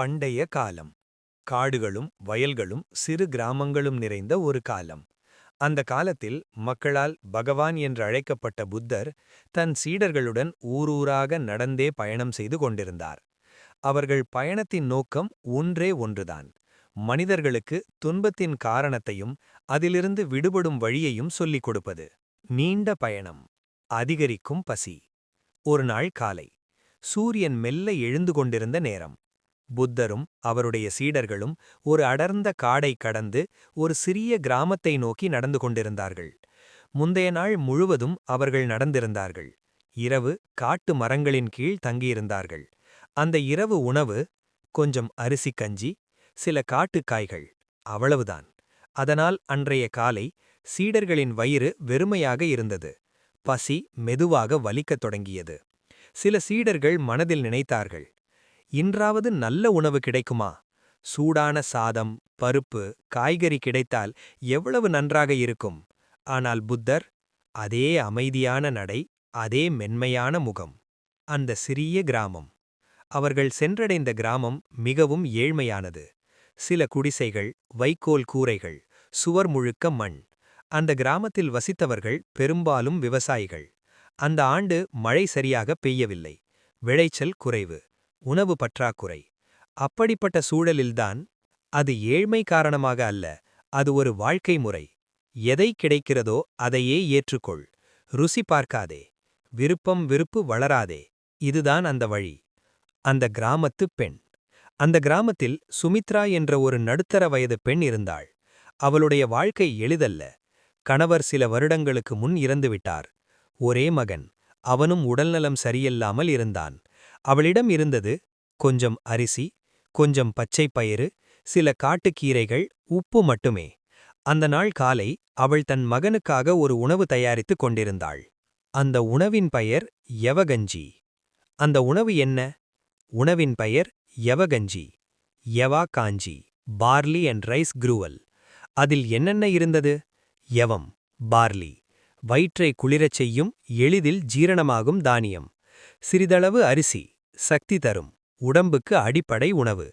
பண்டைய காலம். காடுகளும் வயல்களும் சிறு கிராமங்களும் நிறைந்த ஒரு காலம். அந்த காலத்தில் மக்களால் பகவான் என்று அழைக்கப்பட்ட புத்தர் தன் சீடர்களுடன் ஊரூராக நடந்தே பயணம் செய்து கொண்டிருந்தார். அவர்கள் பயணத்தின் நோக்கம் ஒன்றே ஒன்றுதான். மனிதர்களுக்கு துன்பத்தின் காரணத்தையும் அதிலிருந்து விடுபடும் வழியையும் சொல்லிக் கொடுப்பது. நீண்ட பயணம். அதிகரிக்கும் பசி. ஒரு நாள் காலை. சூரியன் மெல்ல எழுந்து கொண்டிருந்த நேரம். புத்தரும் அவருடைய சீடர்களும் ஒரு அடர்ந்த காடை கடந்து ஒரு சிறிய கிராமத்தை நோக்கி நடந்து கொண்டிருந்தார்கள். முந்தைய நாள் முழுவதும் அவர்கள் நடந்திருந்தார்கள். இரவு காட்டு மரங்களின் கீழ் தங்கியிருந்தார்கள். அந்த இரவு உணவு கொஞ்சம் அரிசி கஞ்சி சில காட்டுக்காய்கள் அவ்வளவுதான். அதனால் அன்றைய காலை சீடர்களின் வயிறு வெறுமையாக இருந்தது. பசி மெதுவாக வலிக்கத் தொடங்கியது. சில சீடர்கள் மனதில் நினைத்தார்கள் இன்றாவது நல்ல உணவு கிடைக்குமா? சூடான சாதம் பருப்பு காய்கறி கிடைத்தால் எவ்வளவு நன்றாக இருக்கும்? ஆனால் புத்தர் அதே அமைதியான நடை அதே மென்மையான முகம். அந்த சிறிய கிராமம். அவர்கள் சென்றடைந்த கிராமம் மிகவும் ஏழ்மையானது. சில குடிசைகள் வைக்கோல் கூரைகள் சுவர் முழுக்க மண். அந்த கிராமத்தில் வசித்தவர்கள் பெரும்பாலும் விவசாயிகள். அந்த ஆண்டு மழை சரியாக பெய்யவில்லை. விளைச்சல் குறைவு. உணவு பற்றாக்குறை. அப்படிப்பட்ட சூழலில்தான் அது ஏழ்மை காரணமாக அல்ல அது ஒரு வாழ்க்கை முறை. எதை கிடைக்கிறதோ அதையே ஏற்றுக்கொள். ருசி பார்க்காதே. விருப்பம் விருப்பு வளராதே. இதுதான் அந்த வழி. அந்த கிராமத்து பெண். அந்த கிராமத்தில் சுமித்ரா என்ற ஒரு நடுத்தர வயது பெண் இருந்தாள். அவளுடைய வாழ்க்கை எளிதல்ல. கணவர் சில வருடங்களுக்கு முன் இறந்துவிட்டார். ஒரே மகன். அவனும் உடல்நலம் சரியில்லாமல் இருந்தான். அவளிடம் இருந்தது கொஞ்சம் அரிசி கொஞ்சம் பச்சை பயிறு சில காட்டுக்கீரைகள் உப்பு மட்டுமே. அந்த நாள் காலை அவள் தன் மகனுக்காக ஒரு உணவு தயாரித்துக் கொண்டிருந்தாள். அந்த உணவின் பெயர் யவகஞ்சி. அந்த உணவு என்ன? உணவின் பெயர் யவகஞ்சி. யவா காஞ்சி பார்லி அண்ட் ரைஸ் குரூவல். அதில் என்னென்ன இருந்தது? யவம் பார்லி. வயிற்றை குளிரச் செய்யும் எளிதில் ஜீரணமாகும் தானியம். சிறிதளவு அரிசி சக்தி தரும் உடம்புக்கு அடிப்படை உணவு.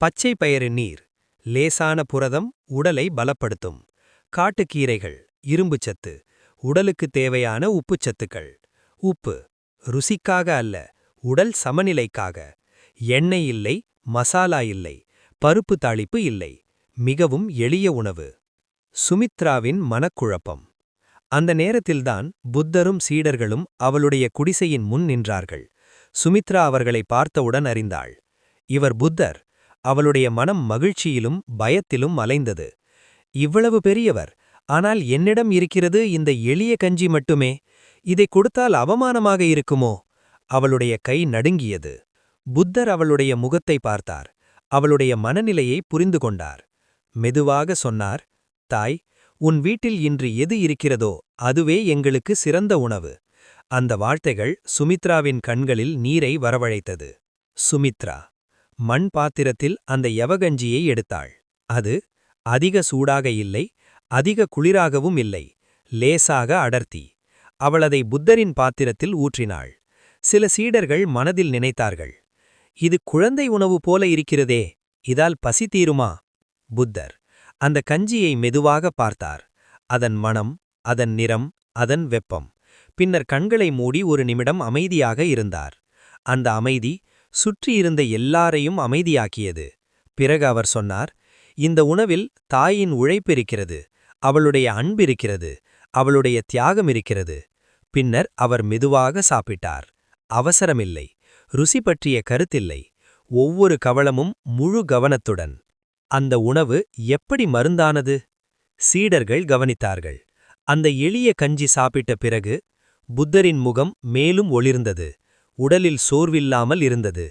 பச்சை பயறு நீர் லேசான புரதம் உடலை பலப்படுத்தும். காட்டுக்கீரைகள் இரும்புச்சத்து உடலுக்கு தேவையான உப்புச்சத்துக்கள் உப்பு ருசிக்காக அல்ல உடல் சமநிலைக்காக. எண்ணெய் இல்லை மசாலா இல்லை பருப்பு தாளிப்பு இல்லை மிகவும் எளிய உணவு. சுமித்ராவின் மனக்குழப்பம். அந்த நேரத்தில்தான் புத்தரும் சீடர்களும் அவளுடைய குடிசையின் முன் நின்றார்கள். சுமித்ரா அவர்களை பார்த்தவுடன் அறிந்தாள். இவர் புத்தர். அவளுடைய மனம் மகிழ்ச்சியிலும் பயத்திலும் அலைந்தது இவ்வளவு பெரியவர். ஆனால் என்னிடம் இருக்கிறது இந்த எளிய கஞ்சி மட்டுமே. இதை கொடுத்தால் அவமானமாக இருக்குமோ? அவளுடைய கை நடுங்கியது. புத்தர் அவளுடைய முகத்தை பார்த்தார். அவளுடைய மனநிலையை புரிந்து கொண்டார். மெதுவாக சொன்னார் தாய் உன் வீட்டில் இன்று எது இருக்கிறதோ அதுவே எங்களுக்கு சிறந்த உணவு. அந்த வார்த்தைகள் சுமித்ராவின் கண்களில் நீரை வரவழைத்தது. சுமித்ரா மண் பாத்திரத்தில் அந்த யவகஞ்சியை எடுத்தாள். அது அதிக சூடாக இல்லை அதிக குளிராகவும் இல்லை லேசாக அடர்த்தி. அவளதை புத்தரின் பாத்திரத்தில் ஊற்றினாள். சில சீடர்கள் மனதில் நினைத்தார்கள். இது குழந்தை உணவு போல இருக்கிறதே இதால் பசி தீருமா? புத்தர் அந்த கஞ்சியை மெதுவாக பார்த்தார். அதன் மணம் அதன் நிறம் அதன் வெப்பம். பின்னர் கண்களை மூடி ஒரு நிமிடம் அமைதியாக இருந்தார். அந்த அமைதி சுற்றியிருந்த எல்லாரையும் அமைதியாக்கியது. பிறகு அவர் சொன்னார் இந்த உணவில் தாயின் உழைப்பிருக்கிறது அவளுடைய அன்பிருக்கிறது அவளுடைய தியாகம் இருக்கிறது. பின்னர் அவர் மெதுவாக சாப்பிட்டார். அவசரமில்லை ருசி பற்றிய கருத்தில்லை. ஒவ்வொரு கவளமும் முழு கவனத்துடன். அந்த உணவு எப்படி மருந்தானது? சீடர்கள் கவனித்தார்கள். அந்த எளிய கஞ்சி சாப்பிட்ட பிறகு புத்தரின் முகம் மேலும் ஒளிர்ந்தது. உடலில் சோர்வில்லாமல் இருந்தது.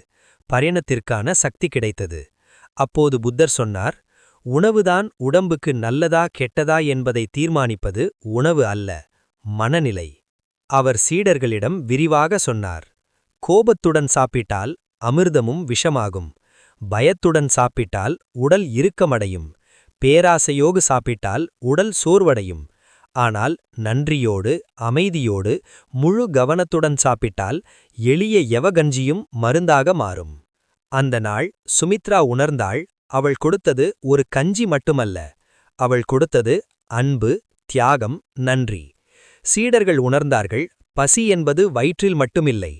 பயணத்திற்கான சக்தி கிடைத்தது. அப்போது புத்தர் சொன்னார் உணவுதான் உடம்புக்கு நல்லதா கெட்டதா என்பதை தீர்மானிப்பது உணவு அல்ல மனநிலை. அவர் சீடர்களிடம் விரிவாக சொன்னார் கோபத்துடன் சாப்பிட்டால் அமிர்தமும் விஷமாகும். பயத்துடன் சாப்பிட்டால் உடல் இறுக்கமடையும். பேராசையோகு சாப்பிட்டால் உடல் சோர்வடையும். ஆனால் நன்றியோடு அமைதியோடு முழு கவனத்துடன் சாப்பிட்டால் எளிய எவகஞ்சியும் மருந்தாக மாறும். அந்த நாள் சுமித்ரா உணர்ந்தாள் அவள் கொடுத்தது ஒரு கஞ்சி மட்டுமல்ல. அவள் கொடுத்தது அன்பு தியாகம் நன்றி. சீடர்கள் உணர்ந்தார்கள் பசி என்பது வயிற்றில் மட்டுமில்லை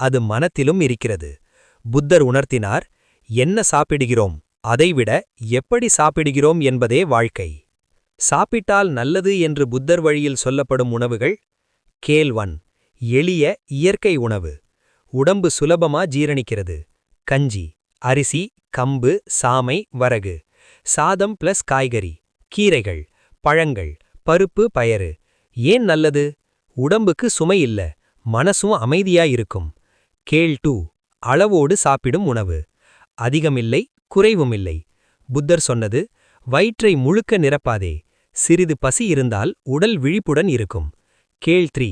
அது மனத்திலும் இருக்கிறது. புத்தர் உணர்த்தினார் என்ன சாப்பிடுகிறோம்? அதைவிட எப்படி சாப்பிடுகிறோம் என்பதே வாழ்க்கை. சாப்பிட்டால் நல்லது என்று புத்தர் வழியில் சொல்லப்படும் உணவுகள் கேள்வன் எளிய இயற்கை உணவு. உடம்பு சுலபமா ஜீரணிக்கிறது. கஞ்சி அரிசி கம்பு சாமை வரகு. சாதம் பிளஸ் காய்கறி கீரைகள் பழங்கள் பருப்பு பயறு. ஏன் நல்லது? உடம்புக்கு சுமை இல்ல மனசும் அமைதியா இருக்கும். கேள் டூ அளவோடு சாப்பிடும் உணவு. அதிகமில்லை குறைவுமில்லை. புத்தர் சொன்னது வயிற்றை முழுக்க நிரப்பாதே சிறிது பசி இருந்தால் உடல் விழிப்புடன் இருக்கும். கேள் த்ரீ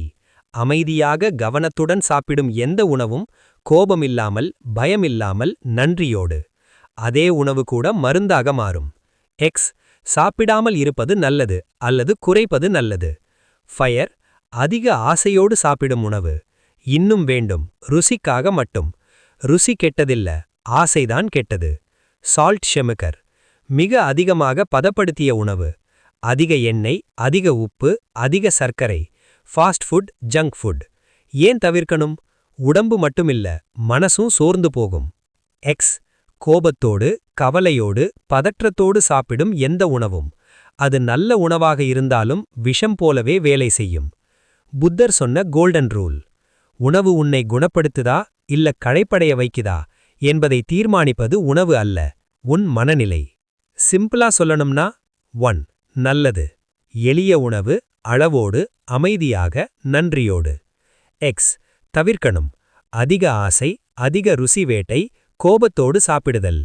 அமைதியாக கவனத்துடன் சாப்பிடும் எந்த உணவும் கோபமில்லாமல் பயமில்லாமல் நன்றியோடு. அதே உணவு கூட மருந்தாக மாறும். எக்ஸ் சாப்பிடாமல் இருப்பது நல்லது அல்லது குறைப்பது நல்லது. ஃபயர் அதிக ஆசையோடு சாப்பிடும் உணவு இன்னும் வேண்டும் ருசிக்காக மட்டும். ருசி கெட்டதில்ல ஆசைதான் கெட்டது. சால்ட் ஷெமிக்கர் மிக அதிகமாக பதப்படுத்திய உணவு அதிக எண்ணெய் அதிக உப்பு அதிக சர்க்கரை ஃபாஸ்ட் ஃபுட் ஜங்க் ஃபுட் ஏன் தவிர்க்கணும்? உடம்பு மட்டுமில்ல மனசும் சோர்ந்து போகும். எக்ஸ் கோபத்தோடு கவலையோடு பதற்றத்தோடு சாப்பிடும் எந்த உணவும்? அது நல்ல உணவாக இருந்தாலும் விஷம் போலவே வேலை செய்யும். புத்தர் சொன்ன கோல்டன் ரூல் உணவு உன்னை குணப்படுத்துதா இல்ல களைப்படைய வைக்குதா? என்பதை தீர்மானிப்பது உணவு அல்ல உன் மனநிலை. சிம்பிளா சொல்லணும்னா ஒன் நல்லது. எளிய உணவு அளவோடு அமைதியாக நன்றியோடு. எக்ஸ் தவிர்க்கணும். அதிக ஆசை அதிக ருசி வேட்டை கோபத்தோடு சாப்பிடுதல்.